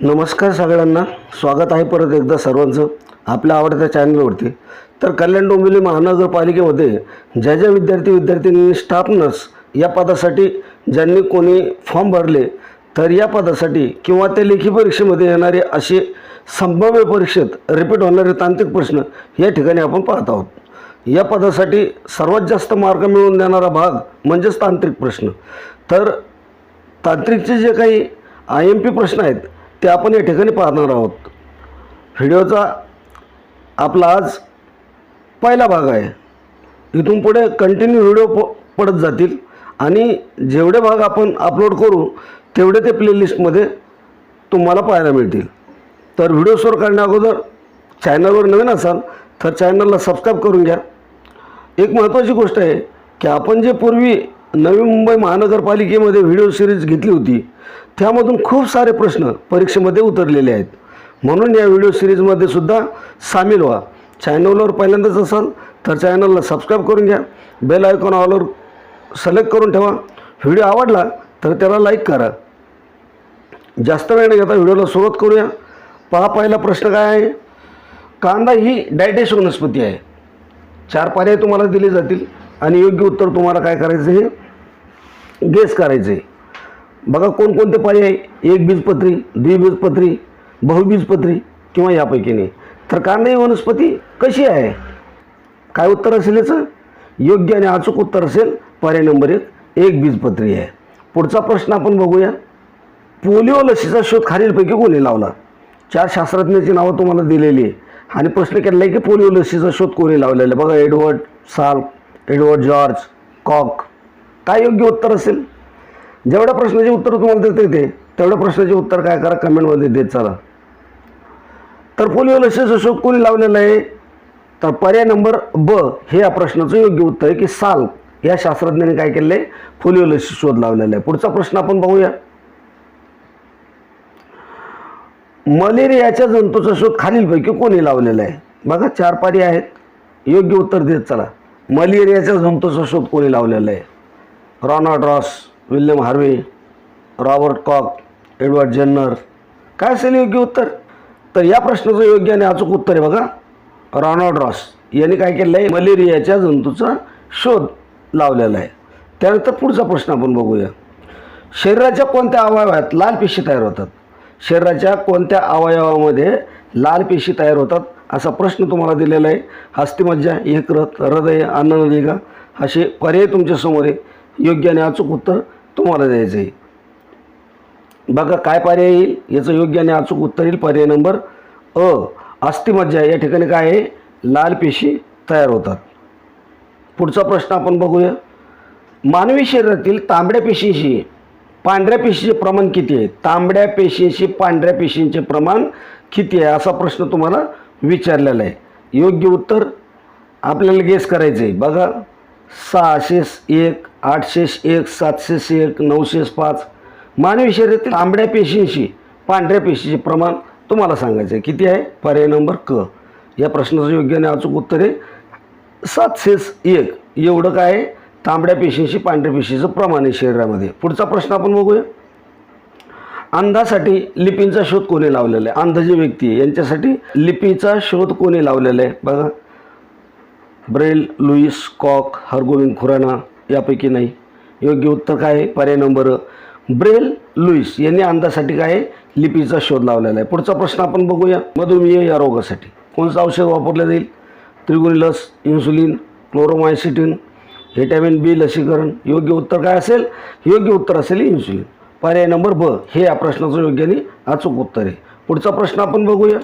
नमस्कार सगळ्यांना. स्वागत आहे परत एकदा सर्वांचं आपल्या आवडत्या चॅनलवरती. तर कल्याण डोंबिवली महानगरपालिकेमध्ये ज्या ज्या विद्यार्थी विद्यार्थिनी स्टाफ नर्स या पदासाठी ज्यांनी कोणी फॉर्म भरले तर या पदासाठी किंवा त्या लेखी परीक्षेमध्ये येणारे असे संभाव्य परीक्षेत रिपीट होणारे तांत्रिक प्रश्न या ठिकाणी आपण पाहत आहोत. या पदासाठी सर्वात जास्त मार्क मिळवून देणारा भाग म्हणजेच तांत्रिक प्रश्न. तर तांत्रिकचे जे काही आय एम पी प्रश्न आहेत ते आपण या ठिकाणी पाहणार आहोत. व्हिडिओचा आपला आज पहिला भाग आहे. इथून पुढे कंटिन्यू व्हिडिओ प पडत जातील आणि जेवढे भाग आपण अपलोड करू तेवढे ते प्लेलिस्टमध्ये तुम्हाला पाहायला मिळतील. तर व्हिडिओ सुरू करण्या अगोदर चॅनलवर नवीन असाल तर चॅनलला सबस्क्राईब करून घ्या. एक महत्त्वाची गोष्ट आहे की आपण जे पूर्वी नवी मुंबई महानगरपालिकेमध्ये व्हिडिओ सिरीज घेतली होती. त्यामधून खूप सारे प्रश्न परीक्षेमध्ये उतरलेले आहेत. म्हणून या व्हिडिओ सिरीजमध्ये सुद्धा सामील व्हा. चॅनलवर पहिल्यांदाच असाल तर चॅनलला सबस्क्राईब करून घ्या. बेल आयकॉन ऑलवर सिलेक्ट करून ठेवा. व्हिडिओ आवडला तर त्याला लाईक करा. जास्त वेळ न घेता व्हिडिओला सुरुवात करूया. पहा पहिला प्रश्न काय आहे? कांदा ही डायटेश वनस्पती आहे. चार पर्याय तुम्हाला दिले जातील आणि योग्य उत्तर तुम्हाला काय करायचं हे गेस करायचं. आहे बघा कोणकोणते पर्याय एक बीजपत्री द्विबीजपत्री बहुबीजपत्री किंवा यापैकी नाही. तर कारण ही वनस्पती कशी आहे? काय उत्तर असेल याचं? योग्य आणि अचूक उत्तर असेल पर्याय नंबर एक एक बीजपत्री आहे. पुढचा प्रश्न आपण बघूया. पोलिओ लसीचा शोध खालीलपैकी कोणी लावला? चार शास्त्रज्ञांची नावं तुम्हाला दिलेली आहे. आणि प्रश्न केलेला आहे की पोलिओ लसीचा शोध कोणी लावलेला आहे? बघा एडवर्ड साल एडवर्ड जॉर्ज कॉक काय योग्य उत्तर असेल? जेवढ्या प्रश्नाचे उत्तर तुम्हाला देता येते तेवढ्या प्रश्नाचे उत्तर काय करा कमेंटमध्ये देत चला. तर पोलिओ लसीचा शोध कोणी लावलेला आहे तर पर्याय नंबर ब हे या प्रश्नाचं योग्य उत्तर आहे की साल. या शास्त्रज्ञाने काय केलं आहे पोलिओ लसी शोध लावलेला आहे. पुढचा प्रश्न आपण पाहूया. मलेरियाच्या जंतूचा शोध खालीलपैकी कोणी लावलेला आहे? बघा चार पर्याय आहेत. योग्य उत्तर देत चला. मलेरियाच्या जंतूचा शोध कोणी लावलेला आहे? Ronald Ross William Harvey Robert Koch Edward Jenner. काय असेल योग्य उत्तर? तर या प्रश्नाचं योग्य आणि अचूक उत्तर आहे बघा. रॉनाल्ड रॉस यांनी काय केलं आहे? मलेरियाच्या जंतूचा शोध लावलेला आहे. त्यानंतर पुढचा प्रश्न आपण बघूया. शरीराच्या कोणत्या अवयवात लाल पेशी तयार होतात? शरीराच्या कोणत्या अवयवामध्ये लाल पेशी तयार होतात? असा प्रश्न तुम्हाला दिलेला आहे. हस्तिमज्जा एकरथ हृदय अन्ननलिका असे पर्याय तुमच्यासमोर आहे. योग्य आणि अचूक उत्तर तुम्हाला द्यायचं आहे. बघा काय पर्याय येईल? याचं योग्य आणि अचूक उत्तर येईल. पर्याय नंबर अ. अस्थिमज्जा या ठिकाणी काय आहे? लाल पेशी तयार होतात. पुढचा प्रश्न आपण बघूया. मानवी शरीरातील तांबड्या पेशींशी पांढऱ्या पेशीचे प्रमाण किती आहे? तांबड्या पेशींशी पांढऱ्या पेशींचे प्रमाण किती आहे? असा प्रश्न तुम्हाला विचारलेला आहे. योग्य उत्तर आपल्याला गेस करायचं आहे. बघा. सहाशे एक आठशे एक सातशे एक नऊशे पाच. मानवी शरीरातील तांबड्या पेशींशी पांढऱ्या पेशीचे प्रमाण तुम्हाला सांगायचं आहे किती आहे? पर्याय नंबर क. या प्रश्नाचं योग्य आणि अचूक उत्तर आहे. सातशेस एक. एवढं काय आहे? तांबड्या पेशींशी पांढऱ्या पेशीचं प्रमाण आहे शरीरामध्ये. पुढचा प्रश्न आपण बघूया. अंधासाठी लिपींचा शोध कोणी लावलेला आहे? अंध जे व्यक्ती आहे. यांच्यासाठी लिपीचा शोध कोणी लावलेला आहे? बघा. Braille Louis Koch Hargobind Khorana यापैकी नाही. योग्य उत्तर काय आहे? पर्याय नंबर ब्रेल लुईस यांनी अंधासाठी काय आहे? लिपीचा शोध लावलेला आहे. पुढचा प्रश्न आपण बघूया. मधुमेह या रोगासाठी कोणतं औषध वापरलं जाईल? त्रिगुणी लस इन्सुलिन क्लोरोमायसिटिन व्हिटॅमिन बी लसीकरण. योग्य उत्तर काय असेल? योग्य उत्तर असेल इन्सुलिन. पर्याय नंबर ब. हे या प्रश्नाचं योग्य आणि अचूक उत्तर आहे. पुढचा प्रश्न आपण बघूया.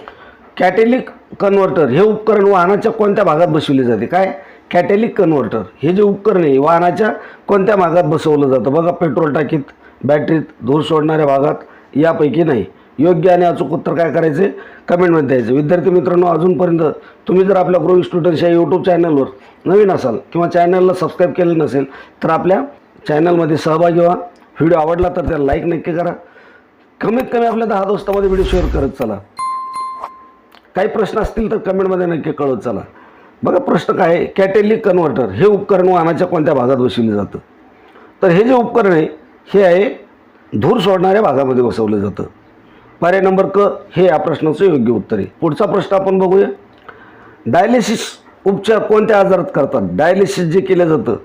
कॅटेलिक कन्व्हर्टर हे उपकरण वाहनाच्या कोणत्या भागात बसविले जाते? काय? Catalytic converter. हे जे उपकरण आहे वाहनाच्या कोणत्या भागात बसवलं जातं? बघा पेट्रोल टाकीत बॅटरीत धूर सोडणाऱ्या भागात यापैकी नाही. योग्य आणि अचूक उत्तर काय करायचे? कमेंटमध्ये द्यायचं. विद्यार्थी मित्रांनो अजूनपर्यंत तुम्ही जर आपल्या ग्रो स्टुडंट्स या यूट्यूब चॅनलवर नवीन असाल किंवा चॅनलला सबस्क्राईब केलं नसेल तर आपल्या चॅनलमध्ये सहभागी व्हा. व्हिडिओ आवडला तर त्याला लाईक नक्की करा. कमीत कमी आपल्या दहा दोस्तामध्ये व्हिडिओ शेअर करत चला. काही प्रश्न असतील तर कमेंटमध्ये नक्की कळत चला. बघा प्रश्न काय आहे? कॅटेलिक कन्व्हर्टर हे उपकरण वाहनाच्या कोणत्या भागात बसवलं जातं? तर हे जे उपकरण आहे हे आहे धूर सोडणाऱ्या भागामध्ये बसवलं जातं. पर्याय नंबर क हे या प्रश्नाचं योग्य उत्तर आहे. पुढचा प्रश्न आपण बघूया. डायलिसिस उपचार कोणत्या आजारात करतात? डायलिसिस जे केलं जातं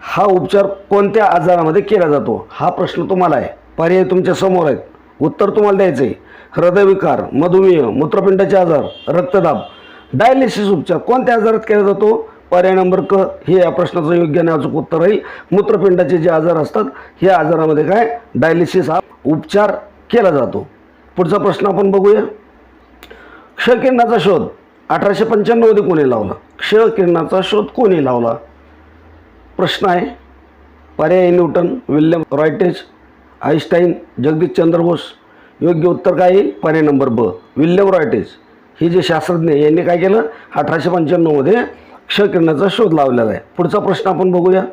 हा उपचार कोणत्या आजारामध्ये केला जातो? हा प्रश्न तुम्हाला आहे. पर्याय तुमच्यासमोर आहेत. उत्तर तुम्हाला द्यायचं आहे हृदयविकार मधुमेह मूत्रपिंडाचे आजार रक्तदाब डायलिसिस उपचार. कोणत्या आजारात केला जातो? पर्याय नंबर क. हे या प्रश्नाचं योग्य आणि अचूक उत्तर राहील. मूत्रपिंडाचे जे आजार असतात ह्या आजारामध्ये काय? डायलिसिस हा उपचार केला जातो. पुढचा प्रश्न आपण बघूया. क्षकिरणाचा शोध. अठराशे पंच्याण्णवमध्ये कोणी लावला? क्षकिरणाचा शोध कोणी लावला? प्रश्न आहे. पर्याय Newton William Roentgen Einstein Jagadish Chandra Bose. योग्य उत्तर काय? येईल पर्याय नंबर ब. William Roentgen. हे जे शास्त्रज्ञ यांनी काय केलं? अठराशे पंच्याण्णवमध्ये क्षकिरणाचा शोध लावलेला आहे. पुढचा प्रश्न आपण बघूया.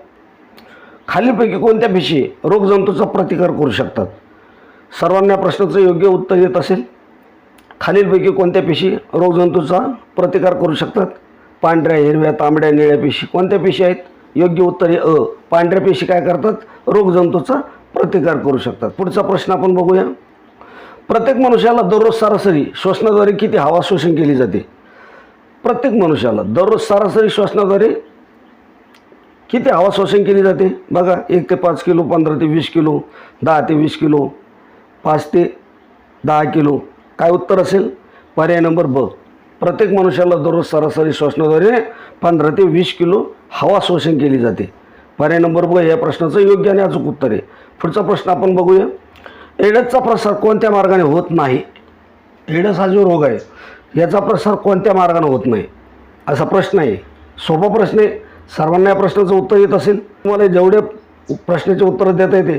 खालीलपैकी कोणत्या पेशी रोगजंतूचा प्रतिकार करू शकतात? सर्वांना प्रश्नाचं योग्य उत्तर येत असेल. खालीलपैकी कोणत्या पेशी रोगजंतूचा प्रतिकार करू शकतात? पांढऱ्या हिरव्या तांबड्या निळ्या पेशी कोणत्या पेशी आहेत? योग्य उत्तर हे अ. पांढऱ्या पेशी काय करतात? रोगजंतूचा प्रतिकार करू शकतात. पुढचा प्रश्न आपण बघूया. प्रत्येक मनुष्याला दररोज सरासरी श्वसनाद्वारे किती हवा शोषण केली जाते? प्रत्येक मनुष्याला दररोज सरासरी श्वसनाद्वारे किती हवा शोषण केली जाते? बघा एक ते पाच किलो पंधरा ते वीस किलो दहा ते वीस किलो पाच ते दहा किलो. काय उत्तर असेल? पर्याय नंबर ब. प्रत्येक मनुष्याला दररोज सरासरी श्वसनाद्वारे पंधरा ते वीस किलो हवा शोषण केली जाते. पर्याय नंबर ब या प्रश्नाचं योग्य आणि अचूक उत्तर आहे. पुढचा प्रश्न आपण बघूया. एडसचा प्रसार कोणत्या मार्गाने होत नाही? एडस हा जो रोग आहे याचा प्रसार कोणत्या मार्गाने होत नाही? असा प्रश्न आहे. सोपा प्रश्न आहे. सर्वांना या प्रश्नाचं उत्तर येत असेल. तुम्हाला जेवढे प्रश्नाचे उत्तरं देता येते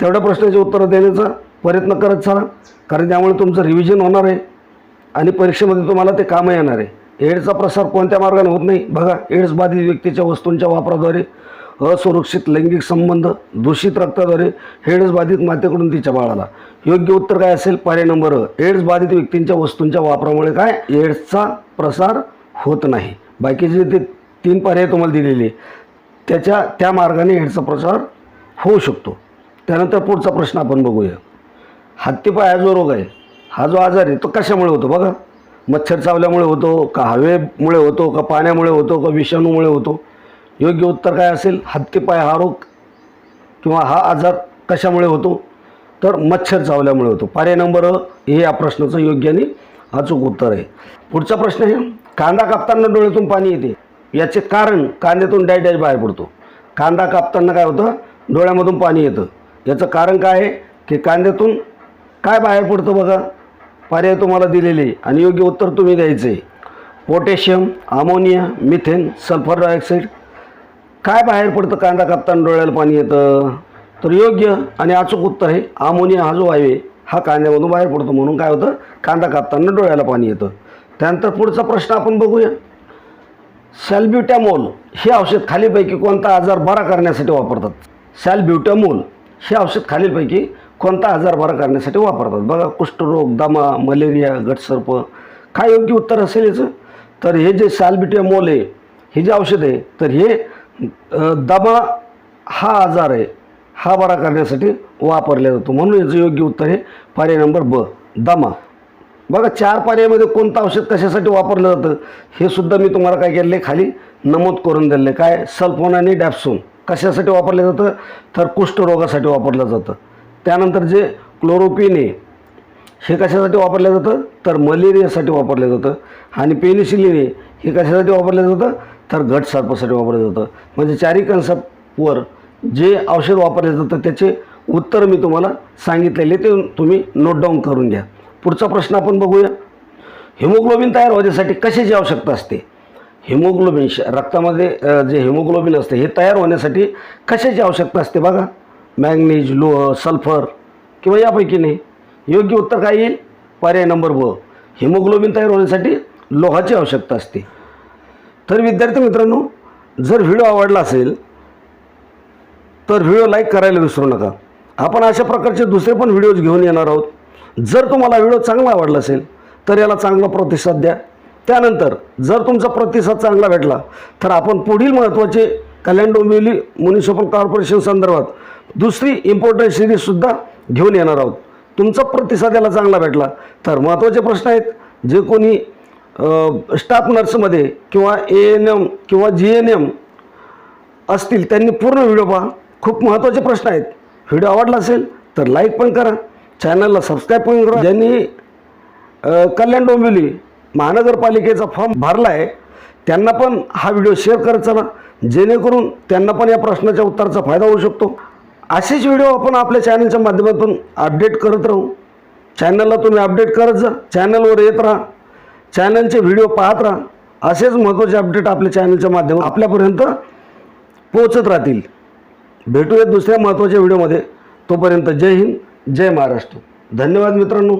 तेवढ्या प्रश्नाचे उत्तरं देण्याचा प्रयत्न करत चला. कारण त्यामुळे तुमचं रिव्हिजन होणार आहे आणि परीक्षेमध्ये तुम्हाला ते कामं येणार आहे. एड्सचा प्रसार कोणत्या मार्गाने होत नाही? बघा एड्स बाधित व्यक्तीच्या वस्तूंच्या वापराद्वारे असुरक्षित लैंगिक संबंध दूषित रक्ताद्वारे एड्स बाधित मातेकडून तिच्या बाळाला. योग्य उत्तर काय असेल? पर्याय नंबर एड्स बाधित व्यक्तींच्या वस्तूंच्या वापरामुळे काय? एड्सचा प्रसार होत नाही. बाकीचे ते तीन पर्याय तुम्हाला दिलेले त्याच्या त्या मार्गाने एड्सचा प्रसार होऊ शकतो. त्यानंतर पुढचा प्रश्न आपण बघूया. हत्तीपाय हा जो रोग आहे हा जो आजार आहे तो कशामुळे होतो बघा? मच्छर चावल्यामुळे होतो का हवेमुळे होतो का पाण्यामुळे होतो का विषाणूमुळे होतो? योग्य उत्तर काय असेल? हत्तीपाय हा रोग किंवा हा आजार कशामुळे होतो? तर मच्छर चावल्यामुळे होतो. पर्याय नंबर हे या प्रश्नाचं योग्य आणि अचूक उत्तर आहे. पुढचा प्रश्न आहे कांदा कापताना डोळ्यातून पाणी येते. याचे कारण कांद्यातून डॅश डॅश बाहेर पडतो. कांदा कापताना काय होतं? डोळ्यामधून पाणी येतं. याचं कारण काय आहे? की कांद्यातून काय बाहेर पडतं बघा? पर्याय तुम्हाला दिलेले आणि योग्य उत्तर तुम्ही द्यायचं आहे. Potassium ammonia methane sulphur dioxide काय बाहेर पडतं? कांदा कापताना डोळ्याला पाणी येतं. तर योग्य आणि अचूक उत्तर आहे अमोनिया हा जो वायू आहे हा कांद्यामधून बाहेर पडतो. म्हणून काय होतं? कांदा कापताना डोळ्याला पाणी येतं. त्यानंतर पुढचा प्रश्न आपण बघूया. सॅल्ब्युटॅमोल हे औषध खालीलपैकी कोणता आजार बरा करण्यासाठी वापरतात? सॅल्ब्युटॅमोल हे औषध खालीलपैकी कोणता आजार बरा करण्यासाठी वापरतात? बघा कुष्ठरोग दमा मलेरिया गटसर्प काय योग्य उत्तर असेल याचं? तर हे जे सॅल्ब्युटॅमोल आहे हे जे औषध आहे तर हे दमा हा आजार आहे हा बरा करण्यासाठी वापरला जातो. म्हणून याचं योग्य उत्तर आहे पर्याय नंबर ब दमा. बघा चार पर्यायामध्ये कोणतं औषध कशासाठी वापरलं जातं हे सुद्धा मी तुम्हाला काय केलं आहे खाली नमूद करून दिलं आहे. काय? सल्फोन आणि डॅप्सोन कशासाठी वापरलं जातं तर कुष्ठरोगासाठी वापरलं जातं. त्यानंतर जे क्लोरोपिन आहे हे कशासाठी वापरलं जातं तर मलेरियासाठी वापरलं जातं. आणि पेनिसिलिन आहे हे कशासाठी वापरलं जातं तर घट सर्पासाठी वापरलं जातं. म्हणजे चारी कन्सेप्टवर जे औषध वापरले जातं त्याचे उत्तर मी तुम्हाला सांगितलेले ते तुम्ही नोट डाऊन करून घ्या. पुढचा प्रश्न आपण बघूया. हिमोग्लोबिन तयार होण्यासाठी कशाची आवश्यकता असते? हिमोग्लोबिन रक्तामध्ये जे हिमोग्लोबिन असते हे तयार होण्यासाठी कशाची आवश्यकता असते बघा? मॅग्नीज लोह सल्फर किंवा यापैकी नाही. योग्य उत्तर काय येईल? पर्याय नंबर ब. हिमोग्लोबिन तयार होण्यासाठी लोहाची आवश्यकता असते. तर विद्यार्थी मित्रांनो जर व्हिडिओ आवडला असेल तर व्हिडिओ लाईक करायला विसरू नका. आपण अशा प्रकारचे दुसरे पण व्हिडिओज घेऊन येणार आहोत. जर तुम्हाला व्हिडिओ चांगला आवडला असेल तर याला चांगला प्रतिसाद द्या. त्यानंतर जर तुमचा प्रतिसाद चांगला भेटला तर आपण पुढील महत्त्वाचे कल्याण डोंबिवली म्युनिसिपल कॉर्पोरेशन संदर्भात दुसरी इम्पॉर्टंट सिरीजसुद्धा घेऊन येणार आहोत. तुमचा प्रतिसाद याला चांगला भेटला तर महत्त्वाचे प्रश्न आहेत जे कोणी स्टाफ नर्समध्ये किंवा ए एन एम किंवा जी एन एम असतील त्यांनी पूर्ण व्हिडिओ पहा. खूप महत्त्वाचे प्रश्न आहेत. व्हिडिओ आवडला असेल तर लाईक पण करा. चॅनलला सबस्क्राईब पण करा. ज्यांनी कल्याण डोंबिवली महानगरपालिकेचा फॉर्म भरला आहे त्यांना पण हा व्हिडिओ शेअर करत चला. जेणेकरून त्यांना पण या प्रश्नाच्या उत्तराचा फायदा होऊ शकतो. असेच व्हिडिओ आपण आपल्या चॅनलच्या माध्यमातून अपडेट करत राहू. चॅनलला तुम्ही अपडेट करत जा. चॅनलवर येत राहा. चॅनलचे व्हिडिओ पाहत राहा. असेच महत्त्वाचे अपडेट आपल्या चॅनलच्या माध्यमात आपल्यापर्यंत पोहोचत राहतील. भेटूयात दुसऱ्या महत्त्वाच्या व्हिडिओमध्ये तोपर्यंत जय हिंद जय महाराष्ट्र. धन्यवाद मित्रांनो.